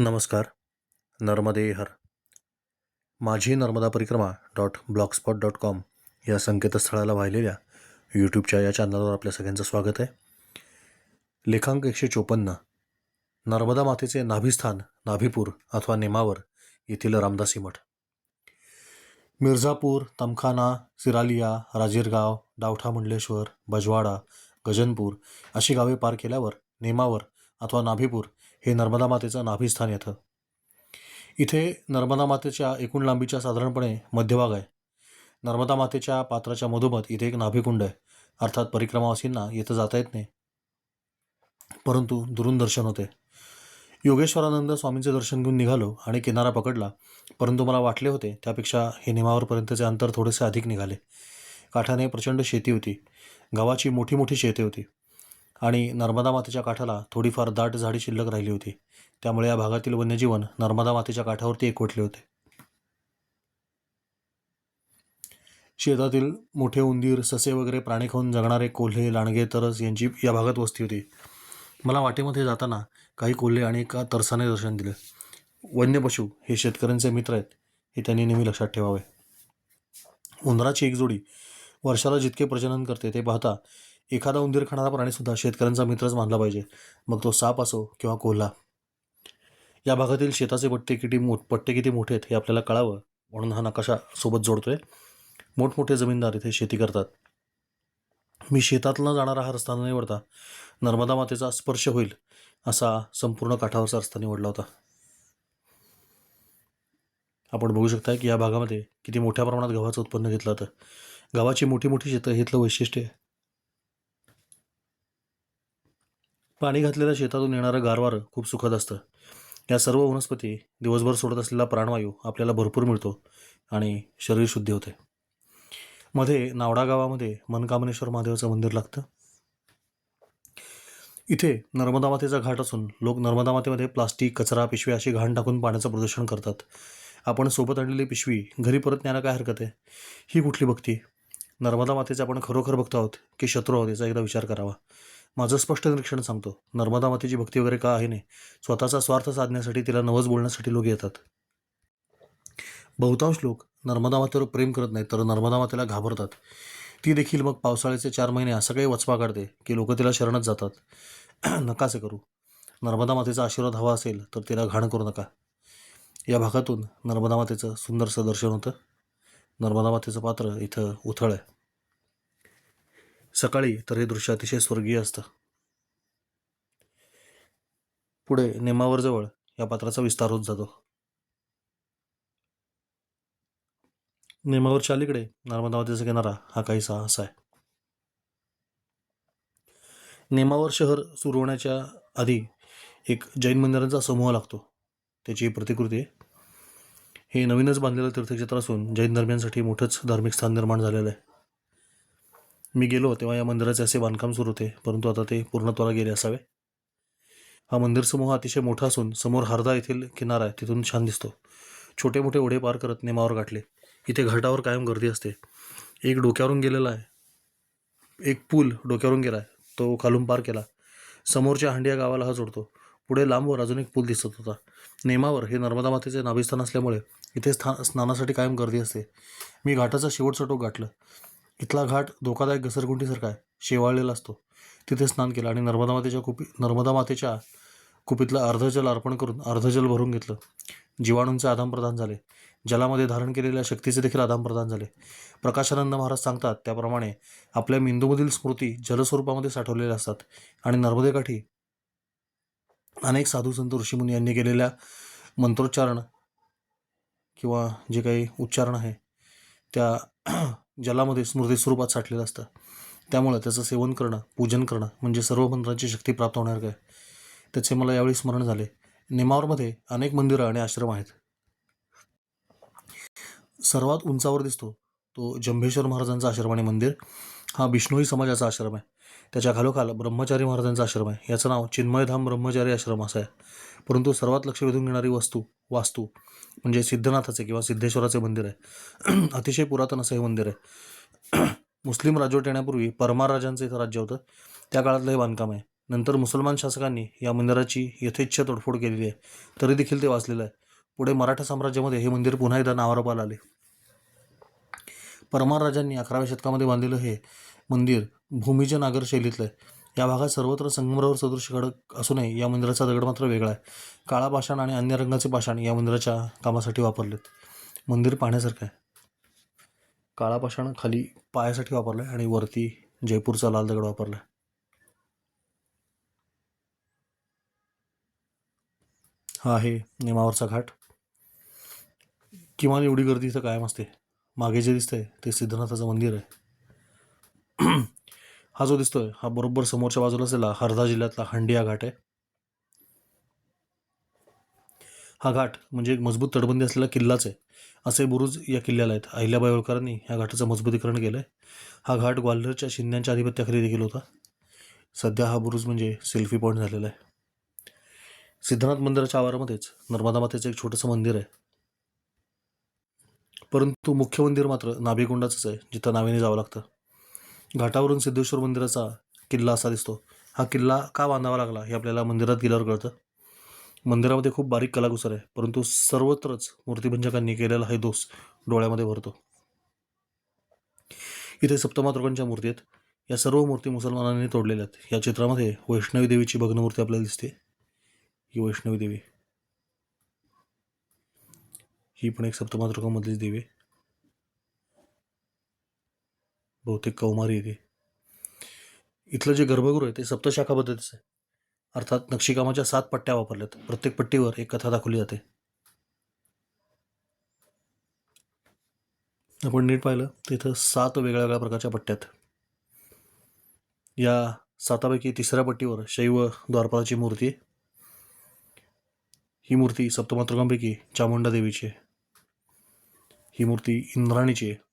नमस्कार. नर्मदे हर. माझी नर्मदा परिक्रमा डॉट ब्लॉगस्पॉट डॉट कॉम या संकेतस्थळाला वाहिलेल्या यूट्यूबच्या या चॅनलवर आपल्या सगळ्यांचं स्वागत आहे. लेखांक एकशे चोपन्न नर्मदा मातेचे नाभिस्थान नाभिपूर अथवा नेमावर येथील रामदासी मठ. मिर्झापूर तमखाना सिरालिया राजीरगाव डावठा मुंडलेश्वर बजवाडा गजनपूर अशी गावे पार केल्यावर नेमावर अथवा नाभिपूर हे नर्मदा मातेचं नाभिस्थान येतं. इथे नर्मदा मातेच्या एकूण लांबीच्या साधारणपणे मध्यभाग आहे. नर्मदा मातेच्या पात्राच्या मधोमध इथे एक नाभिकुंड आहे. अर्थात परिक्रमावासींना येतं जाता येत नाही. परंतु दुरून दर्शन होते. योगेश्वरानंद स्वामींचे दर्शन घेऊन निघालो आणि किनारा पकडला. परंतु मला वाटले होते त्यापेक्षा हे निमावरपर्यंतचे अंतर थोडेसे अधिक निघाले. काठाने प्रचंड शेती होती. गावाची मोठी मोठी शेती होती. आणि नर्मदा मातेच्या काठाला थोडीफार दाट झाडी शिल्लक राहिली होती. त्यामुळे या भागातील वन्यजीवन नर्मदा मातेच्या काठावरती एकवटले होते. शेतातील मोठे उंदीर ससे वगैरे प्राणी खाऊन जगणारे कोल्हे लांडगे तरस यांची या भागात वस्ती होती. मला वाटेमध्ये जाताना काही कोल्हे आणि एका तरसाने दर्शन दिले. वन्य पशु हे शेतकऱ्यांचे मित्र आहेत हे त्यांनी नेहमी लक्षात ठेवावे. उंदराची एक जोडी वर्षाला जितके प्रजनन करते ते पाहता एखादा उंदीर खाणारा प्राणीसुद्धा शेतकऱ्यांचा मित्रच मानला पाहिजे. मग तो साप असो किंवा कोल्हा. या भागातील शेताचे पट्टे किती मो पट्टे किती मोठे आहेत हे आपल्याला कळावं म्हणून हा नकाशा सोबत जोडतोय. मोठमोठे जमीनदार इथे शेती करतात. मी शेतातला जाणारा हा रस्ता निवडता नर्मदा मातेचा स्पर्श होईल असा संपूर्ण काठावरचा रस्ता निवडला होता. आपण बघू शकता की या भागामध्ये किती मोठ्या प्रमाणात गव्हाचं उत्पन्न घेतलं होतं गव्हाची मोठी मोठी शेतं हे इथलं वैशिष्ट्य आहे पाणी घातलेल्या शेतातून येणारं गारवारं खूप सुखद असतं. या सर्व वनस्पती दिवसभर सोडत असलेला प्राणवायू आपल्याला भरपूर मिळतो आणि शरीर शुद्धी होते. मध्ये नावडा गावामध्ये मनकामनेश्वर महादेवाचं मंदिर लागतं. इथे नर्मदा मातेचा घाट असून लोक नर्मदा मातेमध्ये प्लास्टिक कचरा पिशवी अशी घाण टाकून पाण्याचं प्रदूषण करतात. आपण सोबत आणलेली पिशवी घरी परत न्यायला काय हरकत आहे? ही कुठली भक्ती? नर्मदा मातेचा आपण खरोखर भक्त आहोत की शत्रू आहोत याचा एकदा विचार करावा. माझं स्पष्ट निरीक्षण सांगतो. नर्मदा मातेची भक्ती वगैरे का आहे नाही? स्वतःचा स्वार्थ साधण्यासाठी तिला नवस बोलण्यासाठी लोक येतात. बहुतांश लोक नर्मदा मातेवर प्रेम करत नाहीत तर नर्मदा मातेला घाबरतात. ती देखील मग पावसाळ्याचे चार महिने असं काही वचपा काढते की लोक तिला शरणच जातात. नकासे करू. नर्मदा मातेचा आशीर्वाद हवा असेल तर तिला घाण करू नका. या भागातून नर्मदा मातेचं सुंदरसं दर्शन होतं. नर्मदा मातेचं पात्र इथं उथळ आहे. सकाळी तर हे दृश्य अतिशय स्वर्गीय असतं. पुढे नेमावर जवळ या पात्राचा विस्तार होत जातो. नेमावरच्या अलीकडे नर्मदा किनारा हा काहीसा असा आहे. नेमावर शहर सुरू होण्याच्या आधी एक जैन मंदिरांचा समूह लागतो. त्याची प्रतिकृती आहे. हे नवीनच बांधलेलं तीर्थक्षेत्र असून जैन धर्मियांसाठी मोठंच धार्मिक स्थान निर्माण झालेलं आहे. मी गेलो तेव्हा या मंदिराचे असे बांधकाम सुरू होते. परंतु आता ते पूर्णत्वाला गेले असावे. हा मंदिर समूह अतिशय मोठा असून समोर हरदा येथील किनारा आहे. तिथून छान दिसतो. छोटे मोठे ओढे पार करत नेमावर गाठले. इथे घाटावर कायम गर्दी असते. एक डोक्यावरून गेलेला आहे. एक पूल डोक्यावरून गेला आहे. तो खालून पार केला. समोरच्या हांडिया गावाला हा जोडतो. पुढे लांबवर अजून एक पूल दिसत होता. नेमावर हे नर्मदा मातेचे नाभिस्थान असल्यामुळे इथे स्था स्नानासाठी कायम गर्दी असते. मी घाटाचा शेवटचा टोक गाठलं. इथला घाट धोकादायक घसरगुंडीसारखा आहे. शेवाळलेला असतो. तिथे स्नान केलं आणि नर्मदा मातेच्या कुपी नर्मदा मातेच्या कुपीतलं अर्धजल अर्पण करून अर्धजल भरून घेतलं. जीवाणूंचे आदानप्रदान झाले. जलामध्ये धारण केलेल्या शक्तीचे देखील आदानप्रदान झाले. प्रकाशानंद महाराज सांगतात त्याप्रमाणे आपल्या मेंदूमधील स्मृती जलस्वरूपामध्ये साठवलेल्या असतात आणि नर्मदेकाठी अनेक साधू संत ऋषीमुनी यांनी केलेल्या मंत्रोच्चारण किंवा जे काही उच्चारण आहे त्या जलामध्ये स्मृती स्वरूपात साठलेलं असतं. त्यामुळं त्याचं सेवन करणं पूजन करणं म्हणजे सर्व मंत्रांची शक्ती प्राप्त होणार काय? त्याचे मला यावेळी स्मरण झाले. नेमावरमध्ये अनेक मंदिरं आणि आश्रम आहेत. सर्वात उंचावर दिसतो तो जंभेश्वर महाराजांचा आश्रम आणि मंदिर. हा बिष्णोई समाजाचा आश्रम आहे. त्याच्या खालोखाल ब्रह्मचारी महाराजांचा आश्रम आहे. याचं नाव चिन्मयधाम ब्रह्मचारी आश्रम असं आहे. परंतु सर्वात लक्ष वेधून घेणारी वस्तू वास्तू म्हणजे सिद्धनाथाचे किंवा सिद्धेश्वराचे मंदिर आहे. अतिशय पुरातन असं हे मंदिर आहे. मुस्लिम राजवट येण्यापूर्वी परमार राजांचं इथं राज्य होतं. त्या काळातलं हे बांधकाम आहे. नंतर मुसलमान शासकांनी या मंदिराची यथेच्छ तोडफोड केलेली आहे. तरी देखील ते वाचलेलं आहे. पुढे मराठा साम्राज्यामध्ये हे मंदिर पुन्हा एकदा नावारूपाला आले. परमार राजांनी अकराव्या शतकामध्ये बांधलेलं हे मंदिर भूमिज नागर शैलीतलं आहे. या भागात सर्वत्र संगमरवर सदृश खडक असूनही या मंदिराचा दगड मात्र वेगळा आहे. काळा पाषाण आणि अन्य रंगाचे पाषाण या मंदिराच्या कामासाठी वापरलेत. मंदिर पाहण्यासारखं आहे. काळा पाषाण खाली पायासाठी वापरला आहे आणि वरती जयपूरचा लाल दगड वापरला आहे हा आहे नेमावरचा घाट. किमान एवढी गर्दी इथं कायम असते. मागे जे दिसतंय ते सिद्धनाथाचं मंदिर आहे. हा जो दिसतोय हा बरोबर समोरच्या बाजूला असलेला हरदा जिल्ह्यातला हंडिया घाट आहे. हा घाट म्हणजे एक मजबूत तटबंदी असलेला किल्लाच आहे. असे बुरुज या किल्ल्याला आहेत. अहिल्याबाई होळकरांनी या घाटाचं मजबूतीकरण केलं आहे हा घाट ग्वाल्हेरच्या शिंद्यांच्या आधिपत्याखाली देखील होता. सध्या हा बुरुज म्हणजे सेल्फी पॉईंट झालेला आहे. सिद्धनाथ मंदिराच्या आवारामध्येच नर्मदा मातेचं एक छोटंसं मंदिर आहे. परंतु मुख्य मंदिर मात्र नाभिकुंडाचंच आहे जिथं नावेने जावं लागतं. घाटावरून सिद्धेश्वर मंदिराचा किल्ला असा दिसतो. हा किल्ला का बांधावा लागला हे आपल्याला मंदिरात गेल्यावर कळतं. मंदिरामध्ये खूप बारीक कलाकुसर आहे परंतु सर्वत्रच मूर्तिभंजकांनी केलेला हे दोष डोळ्यामध्ये भरतो. इथे सप्तमातृकांच्या मूर्ती आहेत. या सर्व मूर्ती मुसलमानांनी तोडलेल्या आहेत. या चित्रामध्ये वैष्णवी देवीची भग्नमूर्ती आपल्याला दिसते. ही वैष्णवी देवी. ही पण एक सप्तमातृकामधलीच देवी आहे. बहुतेक कौमारी येते इथलं जे गर्भगृह आहे ते सप्तशाखा पद्धतीचं आहे. अर्थात नक्षीकामाच्या सात पट्ट्या वापरल्यात. प्रत्येक पट्टीवर एक कथा दाखवली जाते. आपण नीट पाहिलं तर इथं सात वेगळ्या वेगळ्या प्रकारच्या पट्ट्यात या सातापैकी तिसऱ्या पट्टीवर शैव द्वारपालाची मूर्ती आहे. ही मूर्ती सप्तमातृकांपैकी चामुंडा देवीची आहे. ही मूर्ती इंद्राणीची आहे.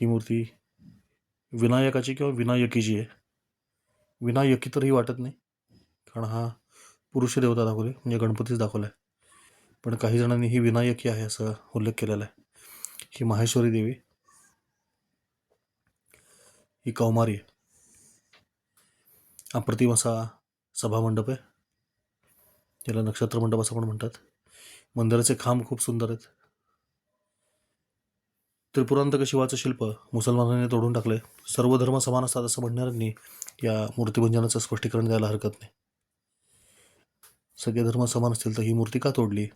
ही मूर्ती विनायकाची किंवा विनायकीची आहे. विनायकी तरही वाटत नाही. कारण हा पुरुष देवता दाखवली म्हणजे गणपतीच दाखवला आहे पण काही जणांनी ही विनायकी आहे असा उल्लेख केलेला आहे. ही माहेश्वरी देवी. ही कौमारी आहे. अप्रतिम असा सभामंडप आहे. याला नक्षत्र मंडप असं पण म्हणतात. मंदिराचे खांब खूप सुंदर आहेत. त्रिपुरांतक शिवाचं शिल्प? मुसलमानांनी तोडून टाकले. सर्व धर्म समान असतात असं म्हणणाऱ्यांनी या मूर्तीभंजनाचं स्पष्टीकरण द्यायला हरकत नाही. सगळे धर्म समान असतील तर ही मूर्ती का तोडली?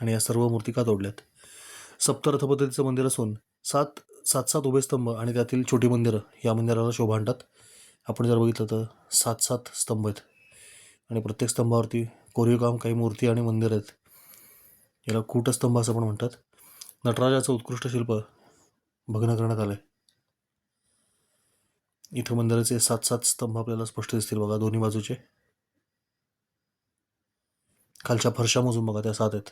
आणि या सर्व मूर्ती का तोडल्यात? सप्तरथ पद्धतीचं मंदिर असून सात सात सात उभे स्तंभ आणि त्यातील छोटी मंदिरं या मंदिराला शोभा आणतात. आपण जर बघितलं तर सात सात स्तंभ आहेत. आणि प्रत्येक स्तंभावरती कोरीवकाम काही मूर्ती आणि मंदिर आहेत. याला कूटस्तंभ असं पण म्हणतात. नटराजाचं उत्कृष्ट शिल्प भग्न करण्यात आलं आहे इथं मंदिराचे सात सात स्तंभ आपल्याला स्पष्ट दिसतील बघा दोन्ही बाजूचे. खालच्या फरशा मोजून बघा त्या सात आहेत.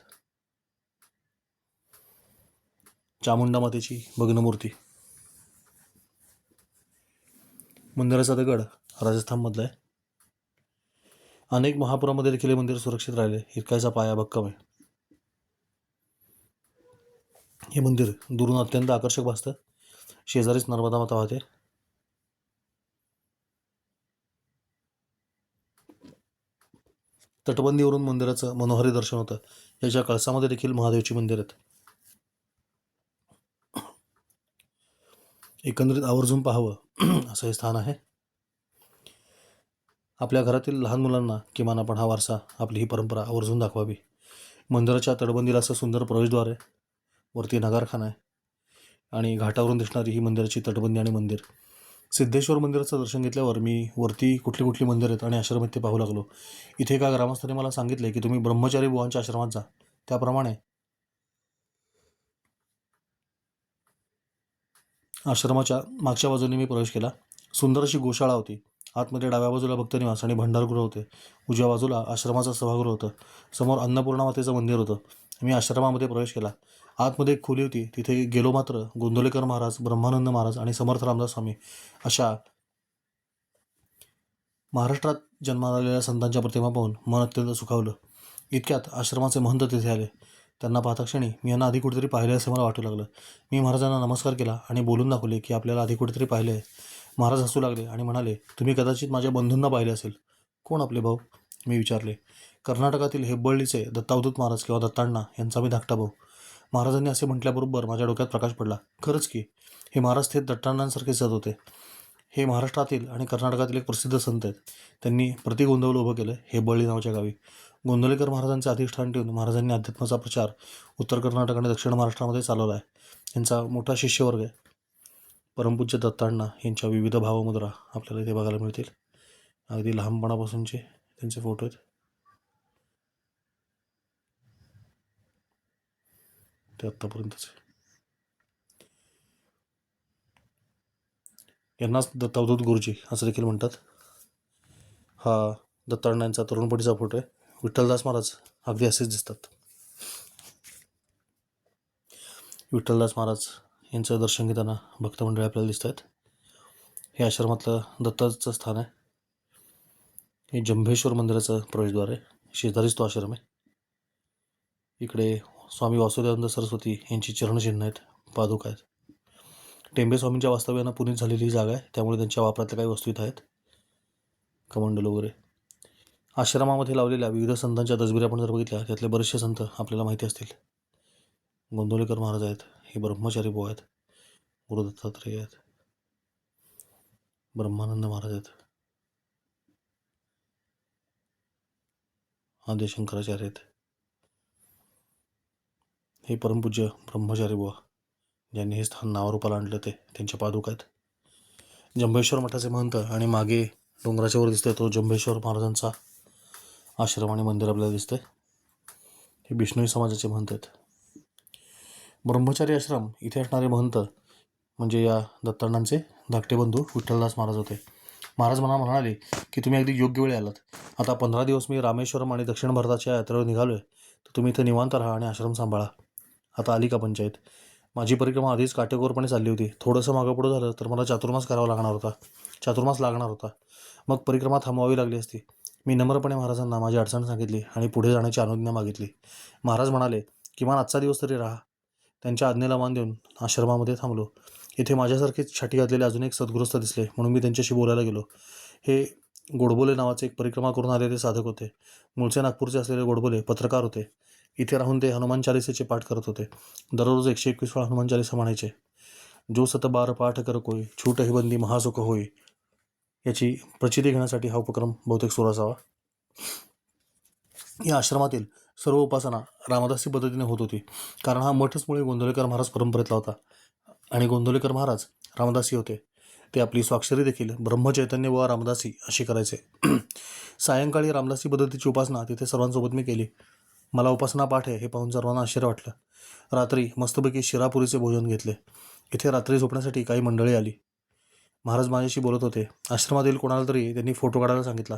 चामुंडा मातेची भग्नमूर्ती मंदिराचा दगड राजस्थानमधला आहे. अनेक महापुरामध्ये देखील हे मंदिर सुरक्षित राहिले. हिरकायचा पाया भक्कम आहे. हे मंदिर दुरून अत्यंत आकर्षक भासतं. शेजारीच नर्मदा माता वाहते. तटबंदीवरून मंदिराचं मनोहरी दर्शन होतं. याच्या कळसामध्ये देखील महादेवची मंदिर आहेत. एकंदरीत आवर्जून पाहावं असं हे स्थान आहे. आपल्या घरातील लहान मुलांना किमान आपण हा वारसा आपली ही परंपरा आवर्जून दाखवावी. मंदिराच्या तटबंदीला असं सुंदर प्रवेशद्वार आहे. वरती नगारखाना आहे. आणि घाटावरून दिसणारी ही मंदिराची तटबंदी आणि मंदिर. सिद्धेश्वर मंदिराचं दर्शन घेतल्यावर मी वरती कुठली कुठली मंदिर आहेत आणि आश्रम ते पाहू लागलो. इथे एका ग्रामस्थाने मला सांगितले की तुम्ही ब्रह्मचारी बुवांच्या आश्रमात जा. त्याप्रमाणे आश्रमाच्या मागच्या बाजूने मी प्रवेश केला. सुंदर अशी गोशाळा होती. आतमध्ये डाव्या बाजूला भक्तनिवास आणि भंडारगृह होते. उजव्या बाजूला आश्रमाचं सभागृह होतं. समोर अन्नपूर्णा मातेचं मंदिर होतं. मी आश्रमामध्ये प्रवेश केला. आतमध्ये एक खोली होती. तिथे गेलो मात्र गोंधलेकर महाराज ब्रह्मानंद महाराज आणि समर्थ रामदास स्वामी अशा महाराष्ट्रात जन्माला संतांच्या प्रतिमा पाहून मन अत्यंत सुखावलं. इतक्यात आश्रमाचे महंत तिथे आले. त्यांना पाहता क्षणी मी यांना आधी कुठेतरी पाहिले असे मला वाटू लागलं. मी महाराजांना नमस्कार केला आणि बोलून दाखवले की आपल्याला आधी कुठेतरी पाहिले आहे. महाराज हसू लागले आणि म्हणाले तुम्ही कदाचित माझ्या बंधूंना पाहिले असेल. कोण आपले भाऊ? मी विचारले. कर्नाटकातील हेब्बळीचे दत्तावधूत महाराज किंवा दत्तांना यांचा मी धाकटा भाऊ. महाराजांनी असे म्हटल्याबरोबर माझ्या डोक्यात प्रकाश पडला. खरंच की हे महाराज थेट दत्तांनांसारखे सत होते. हे महाराष्ट्रातील आणि कर्नाटकातील एक प्रसिद्ध संत आहेत. त्यांनी प्रतिगोंदवलं उभं केलं हे बळी नावाच्या गावी. गोंदवलेकर महाराजांचे अधिष्ठान ठेवून महाराजांनी अध्यात्माचा प्रचार उत्तर कर्नाटक आणि दक्षिण महाराष्ट्रामध्ये चालवला आहे. यांचा मोठा शिष्यवर्ग आहे. परमपूज्य दत्तांना यांच्या विविध भावमुद्रा आपल्याला इथे बघायला मिळतील. अगदी लहानपणापासूनचे त्यांचे फोटो आहेत. ते आत्तापर्यंतच यांनाच दत्तावधूत गुरुजी असं देखील म्हणतात. हा दत्तांना तरुणपणीचा फोटो आहे. विठ्ठलदास महाराज अगदी असेच दिसतात. विठ्ठलदास महाराज यांचं दर्शन घेताना भक्तमंडळी आपल्याला दिसत आहेत. हे आश्रमातलं दत्ताचं स्थान आहे. हे जंभेश्वर मंदिराचं प्रवेशद्वार आहे. शेजारीच तो आश्रम आहे. इकडे स्वामी वासुदेवानंद सरस्वती यांची चरणचिन्ह आहेत पादुका आहेत. टेंबे स्वामींच्या वास्तव्यानं पुनीत झालेली ही जागा आहे त्यामुळे त्यांच्या वापरातल्या काही वस्तू इथं आहेत. कमंडल वगैरे. आश्रमामध्ये लावलेल्या विविध संतांच्या तसबिरी आपण जर बघितल्या त्यातले बरेचसे संत आपल्याला माहिती असतील. गोंदवलेकर महाराज आहेत हे ब्रह्मचारी बुवा आहेत गुरु दत्तात्रेय आहेत. ब्रह्मानंद महाराज आहेत. आद्य शंकराचार्य आहेत. हे परमपूज्य ब्रह्मचारी बुवा ज्यांनी हे स्थान नावारूपाला आणलं ते त्यांच्या पादुका आहेत. जंभेश्वर मठाचे महंत आणि मागे डोंगराच्या वर दिसतंय तो जंभेश्वर महाराजांचा आश्रम आणि मंदिर आपल्याला दिसतंय. हे बिष्णोई समाजाचे महंत आहेत. ब्रह्मचारी आश्रम इथे असणारे महंत म्हणजे या दत्तांडांचे धाकटे बंधू विठ्ठलदास महाराज होते. महाराज मला म्हणाले की तुम्ही अगदी योग्य वेळी आलात. आता पंधरा दिवस मी रामेश्वरम आणि दक्षिण भारताच्या यात्रेवर निघालो आहे तर तुम्ही इथं निवांत राहा आणि आश्रम सांभाळा. आता आली का पंचायत? माझी परिक्रमा आधीच काटेकोरपणे चालली होती. थोडंसं मागं पुढं झालं तर मला चातुर्मास करावा लागणार होता. चातुर्मास लागणार होता. मग परिक्रमा थांबवावी लागली असती. मी नम्रपणे महाराजांना माझी अडचण सांगितली आणि पुढे जाण्याची अनुज्ञा मागितली. महाराज म्हणाले किमान आजचा दिवस तरी राहा. त्यांच्या आज्ञेला मान देऊन आश्रमामध्ये थांबलो. इथे माझ्यासारखेच छाटी घातलेले अजून एक सद्गृहस्थ दिसले म्हणून मी त्यांच्याशी बोलायला गेलो. हे गोडबोले नावाचे एक परिक्रमा करून आलेले साधक होते. मूळचे नागपूरचे असलेले गोडबोले पत्रकार होते. इथे राहून ते हनुमान चालिसेचे पाठ करत होते. दररोज एकशे एकवीस वेळा हनुमान चालिसा म्हणायचे. जो सत बार पाठ कर कोई छूट ही बंदी महासुख होई. याची प्रचिती घेण्यासाठी हा उपक्रम बहुतेक सुरू असावा. या आश्रमातील सर्व उपासना रामदासी पद्धतीने होत होती. कारण हा मठच मुळे महाराज परंपरेतला होता. आणि गोंधळेकर महाराज रामदासी होते. ते आपली स्वाक्षरी देखील ब्रह्मचैतन्य व रामदासी अशी करायचे. सायंकाळी रामदासी पद्धतीची उपासना तिथे सर्वांसोबत मी केली. मला उपासना पाठ आहे हे पाहून सर्वांना आश्चर्य वाटलं. रात्री मस्तपैकी शिरापुरीचे भोजन घेतले. इथे रात्री झोपण्यासाठी काही मंडळी आली. महाराज माझ्याशी बोलत होते. आश्रमातील कोणाला तरी त्यांनी फोटो काढायला सांगितला.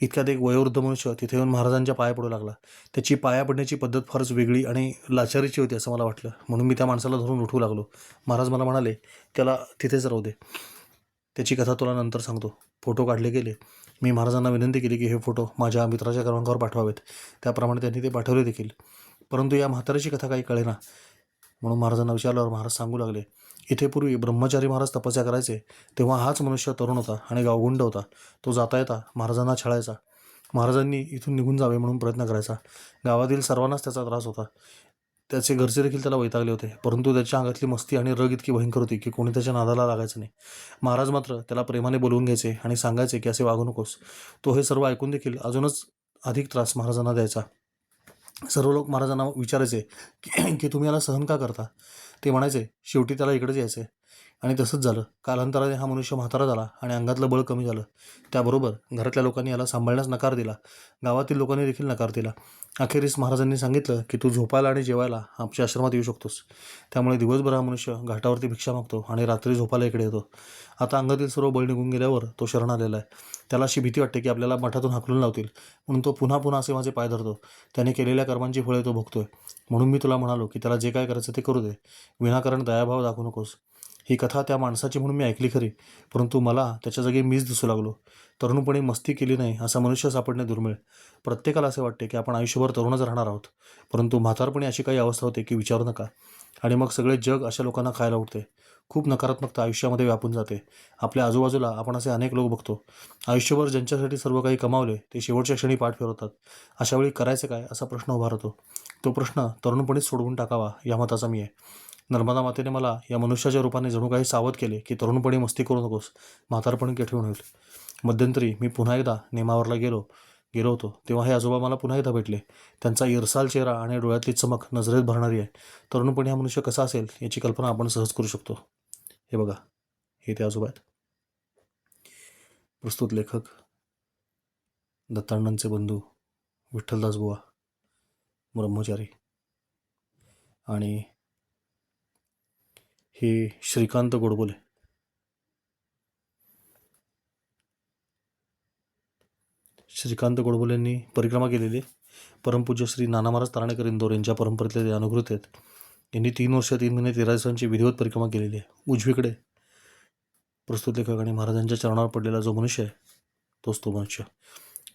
इतक्यात एक वयोवृद्ध मनुष्य तिथे येऊन महाराजांच्या पाया पडू लागला. त्याची पाया पडण्याची पद्धत फारच वेगळी आणि लाचारीची होती असं मला वाटलं. म्हणून मी त्या माणसाला धरून उठवू लागलो. महाराज मला म्हणाले त्याला तिथेच राहू दे. त्याची कथा तुला नंतर सांगतो. फोटो काढले गेले. मी महाराजांना विनंती केली की हे फोटो माझ्या मित्राच्या क्रमांकावर पाठवावेत. त्याप्रमाणे त्यांनी ते पाठवले देखील. परंतु या म्हाताऱ्याची कथा काही कळेना. म्हणून महाराजांना विचारल्यावर महाराज सांगू लागले इथे पूर्वी ब्रह्मचारी महाराज तपस्या करायचे तेव्हा हाच मनुष्य तरुण होता आणि गावगुंड होता. तो जाता येता महाराजांना छळायचा. महाराजांनी इथून निघून जावे म्हणून प्रयत्न करायचा. गावातील सर्वांनाच त्याचा त्रास होता. त्याचे घरचे देखील त्याला वैतागले होते. परंतु त्याच्या अंगातली मस्ती आणि रग इतकी भयंकर होती की कोणी त्याच्या नादाला लागायचं नाही. महाराज मात्र त्याला प्रेमाने बोलवून घ्यायचे आणि सांगायचे की असे वागू नकोस. तो हे सर्व ऐकून देखील अजूनच अधिक त्रास महाराजांना द्यायचा. सर्व लोक महाराजांना विचारायचे की की तुम्ही याला सहन का करता? ते म्हणायचे शेवटी त्याला इकडेच यायचे आणि तसंच झालं. कालांतराने हा मनुष्य म्हातारा झाला आणि अंगातलं बळ कमी झालं. त्याबरोबर घरातल्या लोकांनी याला सांभाळण्यास नकार दिला. गावातील लोकांनी देखील नकार दिला. अखेरीस महाराजांनी सांगितलं की तू झोपायला आणि जेवायला आमच्या आश्रमात येऊ शकतोस. त्यामुळे दिवसभर हा मनुष्य घाटावरती भिक्षा मागतो आणि रात्री झोपायला इकडे येतो. आता अंगातील सर्व बळ निघून गेल्यावर तो शरण आलेला आहे. त्याला अशी भीती वाटते की आपल्याला मठातून हाकलून लावतील. म्हणून तो पुन्हा पुन्हा असे माझे पाय धरतो. त्याने केलेल्या कर्मांची फळे तो भोगतोय. म्हणून मी तुला म्हणालो की त्याला जे काय करायचं ते करू दे. विनाकारण दयाभाव दाखवू नकोस. ही कथा त्या माणसाची म्हणून मी ऐकली खरी. परंतु मला त्याच्या जागी मीच दिसू लागलो. तरुणपणी मस्ती केली नाही असा मनुष्य सापडणे दुर्मिळ. प्रत्येकाला असे वाटते की आपण आयुष्यभर तरुणच राहणार आहोत. परंतु म्हातारपणी अशी काही अवस्था होते की विचारू नका. आणि मग सगळे जग अशा लोकांना खायला उठते खूप नकारात्मकता आयुष्यामध्ये व्यापून जाते. आपल्या आजूबाजूला आपण असे अनेक लोक बघतो. आयुष्यभर ज्यांच्यासाठी सर्व काही कमावले ते शेवटच्या क्षणी पाठ फिरवतात. अशावेळी करायचे काय असा प्रश्न उभा राहतो. तो प्रश्न तरुणपणीच सोडवून टाकावा या मताचा मी आहे. नर्मदा मातेने मला या मनुष्याच्या रूपाने जणू काही सावध केले की तरुणपणी मस्ती करू नकोस. म्हातारपणी केठवून होईल? मध्यंतरी मी पुन्हा एकदा नेमावरला गेलो. गेलो होतो. तेव्हा हे आजोबा मला पुन्हा एकदा भेटले. त्यांचा इरसाल चेहरा आणि डोळ्यातली चमक नजरेत भरणारी आहे. तरुणपणी हा मनुष्य कसा असेल याची कल्पना आपण सहज करू शकतो. हे बघा. हे ते आजोबा आहेत. प्रस्तुत लेखक दत्तांडांचे बंधू विठ्ठलदास बुवा ब्रह्मचारी. आणि हे श्रीकांत गोडबोले. श्रीकांत गोडबोलेंनी परिक्रमा केलेली आहे. परमपूज्य श्री नाना महाराज तारणेकर इंदोर यांच्या परंपरेतले ते अनुकृत आहेत. यांनी तीन वर्ष तीन महिने तेरा दिवसांची विधिवत परिक्रमा केलेली आहे. उजवीकडे प्रस्तुत लेखक आणि महाराजांच्या चरणावर पडलेला जो मनुष्य आहे तोच तो मनुष्य.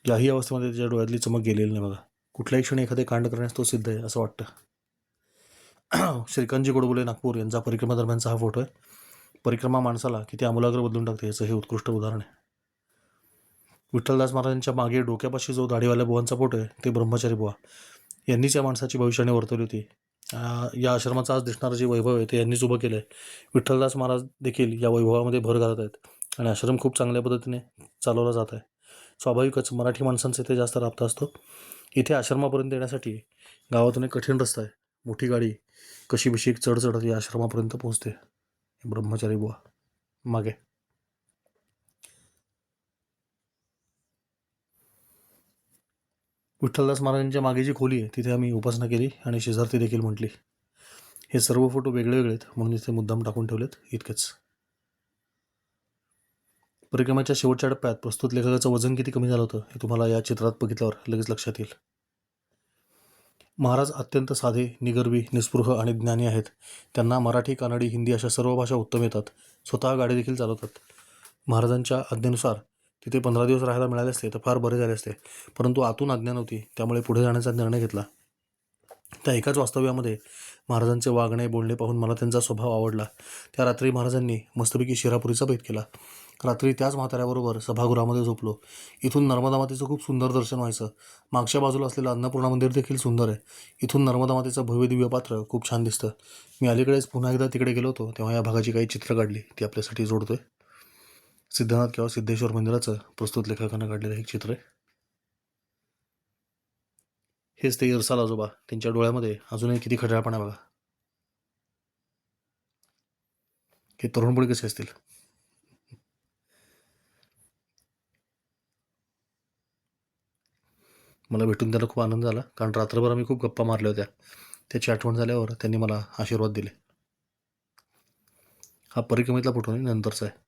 याही अवस्थेमध्ये त्याच्या डोळ्यातली चमक गेलेली नाही बघा. कुठल्याही क्षणी एखादे कांड करण्यास तो सिद्ध आहे असं वाटतं. श्रीकांतजी गोडबोले नागपूर यांचा परिक्रमा दरम्यानचा हा फोटो आहे. परिक्रमा माणसाला किती आमूलाग्र बदलून टाकते याचं हे उत्कृष्ट उदाहरण आहे. विठ्ठलदास महाराजांच्या मागे डोक्यापाशी जो दाढीवाल्या बुवांचा फोटो आहे ते ब्रह्मचारी बुवा. यांनीच या माणसाची भविष्याने वर्तवली होती. या आश्रमाचं आज दिसणारं जे वैभव आहे ते यांनीच उभं केलं आहे विठ्ठलदास महाराज देखील या वैभवामध्ये भर घालत आहेत. आणि आश्रम खूप चांगल्या पद्धतीने चालवला जात आहे. स्वाभाविकच मराठी माणसांचा इथे जास्त राबता असतो. इथे आश्रमापर्यंत येण्यासाठी गावातून एक कठीण रस्ता आहे. मोठी गाडी कशी एक चढ चढत या आश्रमापर्यंत पोहोचते. ब्रह्मचारी बुवा. मागे. विठ्ठलदास महाराजांच्या मागे जी खोली आहे तिथे आम्ही उपासना केली आणि शेजारती देखील म्हटली. हे सर्व फोटो वेगळे वेगळे आहेत म्हणून इथे मुद्दाम टाकून ठेवलेत इतकेच. परिक्रमाच्या शेवटच्या टप्प्यात प्रस्तुत लेखकाचं वजन किती कमी झालं होतं हे तुम्हाला या चित्रात बघितल्यावर लगेच लक्षात येईल. महाराज अत्यंत साधे निगर्वी निस्पृह आणि ज्ञानी आहेत. त्यांना मराठी कानडी हिंदी अशा सर्व भाषा उत्तम येतात. स्वतः गाडी देखील चालवतात. महाराजांच्या आज्ञेनुसार तिथे पंधरा दिवस राहायला मिळाले असते तर फार बरे झाले असते. परंतु आतून आज्ञा नव्हती त्यामुळे पुढे जाण्याचा निर्णय घेतला. त्या एकाच वास्तव्यामध्ये महाराजांचे वागणे बोलणे पाहून मला त्यांचा स्वभाव आवडला. त्या रात्री महाराजांनी मस्तपैकी शिरापुरीचा भेद केला. रात्री त्याच म्हाताऱ्याबरोबर सभागृहामध्ये झोपलो. इथून नर्मदा मातेचं खूप सुंदर दर्शन व्हायचं. मागच्या बाजूला असलेलं अन्नपूर्णा मंदिर देखील सुंदर आहे. इथून नर्मदा मातेचं भव्य दिव्य पात्र खूप छान दिसतं. मी अलीकडेच पुन्हा एकदा तिकडे गेलो होतो तेव्हा या भागाची काही चित्र काढली. ती आपल्यासाठी जोडतो आहे सिद्धनाथ किंवा सिद्धेश्वर मंदिराचं प्रस्तुत लेखकानं काढलेलं एक चित्र आहे. हेच ते इरसाल आजोबा. त्यांच्या डोळ्यामध्ये अजूनही किती खटळापणा बघा. हे तरुणपणी कसे असतील? मला भेटून त्याला खूप आनंद झाला. कारण रात्रभर आम्ही खूप गप्पा मारल्या होत्या. त्याची आठवण झाल्यावर त्यांनी मला आशीर्वाद दिले. हा परिक्रमेतला फोटो नाही नंतरचा आहे.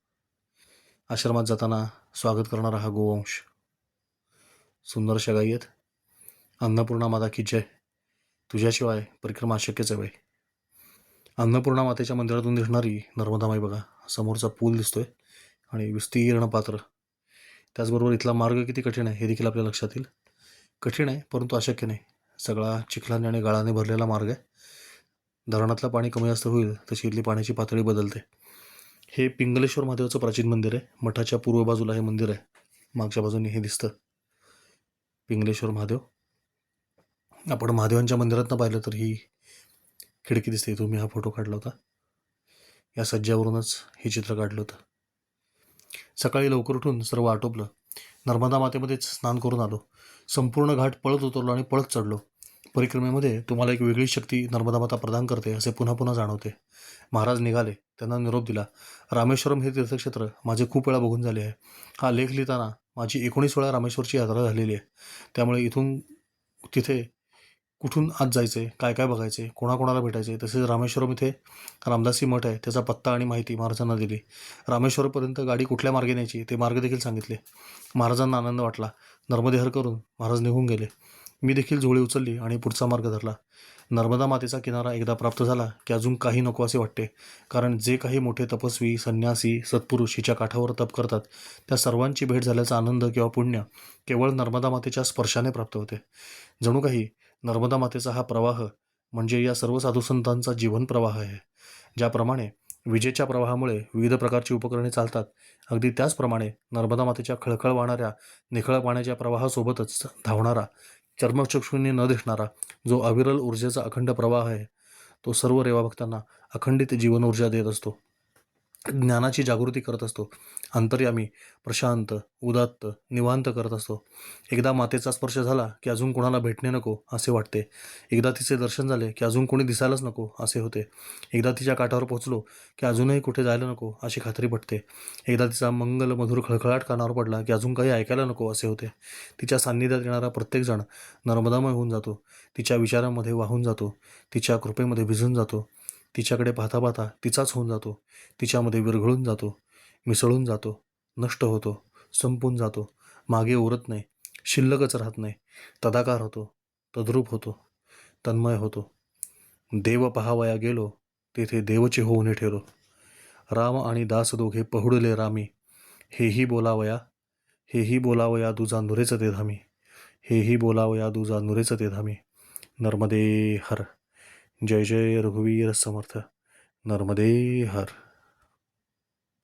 आश्रमात जाताना स्वागत करणारा हा गोवंश. सुंदर शगाई आहेत. अन्नपूर्णा माता की जय. तुझ्याशिवाय परिक्रमा अशक्यच आहे बाई. अन्नपूर्णा मातेच्या मंदिरातून दिसणारी नर्मदामाई बघा. समोरचा पूल दिसतोय आणि विस्तीर्ण पात्र. त्याचबरोबर इथला मार्ग किती कठीण आहे हे देखील आपल्या लक्षात येईल. कठीण आहे परंतु अशक्य नाही. सगळा चिखलाने आणि गाळाने भरलेला मार्ग आहे. धरणातलं पाणी कमी जास्त होईल तशी इथली पाण्याची पातळी बदलते. हे पिंगलेश्वर महादेवाचं प्राचीन मंदिर आहे. मठाच्या पूर्व बाजूला हे मंदिर आहे. मागच्या बाजूने हे दिसतं. पिंगलेश्वर महादेव. आपण महादेवांच्या मंदिरातनं पाहिलं तर ही खिडकी दिसते. तुम्ही हा फोटो काढला होता. या सज्जावरूनच हे चित्र काढलं होतं. सकाळी लवकर उठून सर्व आटोपलं. नर्मदा मातेमध्येच स्नान करून आलो. संपूर्ण घाट पळत उतरलो आणि पळत चढलो. परिक्रमेमध्ये तुम्हाला एक वेगळी शक्ती नर्मदा माता प्रदान करते असे पुन्हा पुन्हा जाणवते. महाराज निघाले. त्यांना निरोप दिला रामेश्वरम हे तीर्थक्षेत्र माझे खूप वेळा बघून झाले आहे. हा लेख लिहिताना माझी एकोणीस वेळा रामेश्वरची यात्रा झालेली आहे. त्यामुळे इथून तिथे कुठून आज आहे काय काय बघायचे कोणाकोणाला भेटायचे तसेच रामेश्वरम इथे रामदासी मठ आहे त्याचा पत्ता आणि माहिती महाराजांना दिली. रामेश्वरपर्यंत गाडी कुठल्या मार्गे न्यायची ते मार्ग देखील सांगितले. महाराजांना आनंद वाटला. नर्मदेहर करून महाराज निघून गेले. मी देखील झोळी उचलली आणि पुढचा मार्ग धरला. नर्मदा मातेचा किनारा एकदा प्राप्त झाला की अजून काही नको असे वाटते. कारण जे काही मोठे तपस्वी संन्यासी सत्पुरुष हिच्या काठावर तप करतात त्या सर्वांची भेट झाल्याचा आनंद किंवा पुण्य केवळ नर्मदा मातेच्या स्पर्शाने प्राप्त होते. जणू काही नर्मदा मातेचा हा प्रवाह म्हणजे या सर्व साधुसंतांचा जीवन प्रवाह आहे. ज्याप्रमाणे विजेच्या प्रवाहामुळे विविध प्रकारची उपकरणे चालतात अगदी त्याचप्रमाणे नर्मदा मातेच्या खळखळ वाहणाऱ्या निखळ पाण्याच्या प्रवाहासोबतच धावणारा चर्मचक्षूंनी न दिसणारा जो अविरल ऊर्जेचा अखंड प्रवाह आहे तो सर्व रेवाभक्तांना अखंडित जीवन ऊर्जा देत असतो. ज्ञानाची जागृती करत असतो. अंतर्यामी प्रशांत उदात्त निवांत करत असतो. एकदा मातेचा स्पर्श झाला की अजून कोणाला भेटणे नको असे वाटते. एकदा तिचे दर्शन झाले की अजून कोणी दिसायलाच नको असे होते. एकदा तिच्या काठावर पोहोचलो की अजूनही कुठे जायला नको अशी खात्री पटते. एकदा तिचा मंगल मधुर खळखळाट कानावर पडला की अजून काही ऐकायला नको असे होते. तिच्या सान्निध्यात येणारा प्रत्येकजण नर्मदामय होऊन जातो. तिच्या विचारांमध्ये वाहून जातो. तिच्या कृपेमध्ये भिजून जातो. तिच्याकडे पाहता पाहता तिचाच होऊन जातो. तिच्यामध्ये विरघळून जातो. मिसळून जातो. नष्ट होतो. संपून जातो. मागे उरत नाही. शिल्लकच राहत नाही. तदाकार होतो. तद्रूप होतो. तन्मय होतो. देव पहावया गेलो तेथे देवचे होऊन ठेरो राम आणि दास दोघे पहुडले रामी. हेही बोलावया हेही बोलावया दुजा नुरेच ते धामी. हेही बोलावया दुजा नुरेच ते धामी. नर्मदे हर! जय जय रघुवीर समर्थ नर्मदे हर।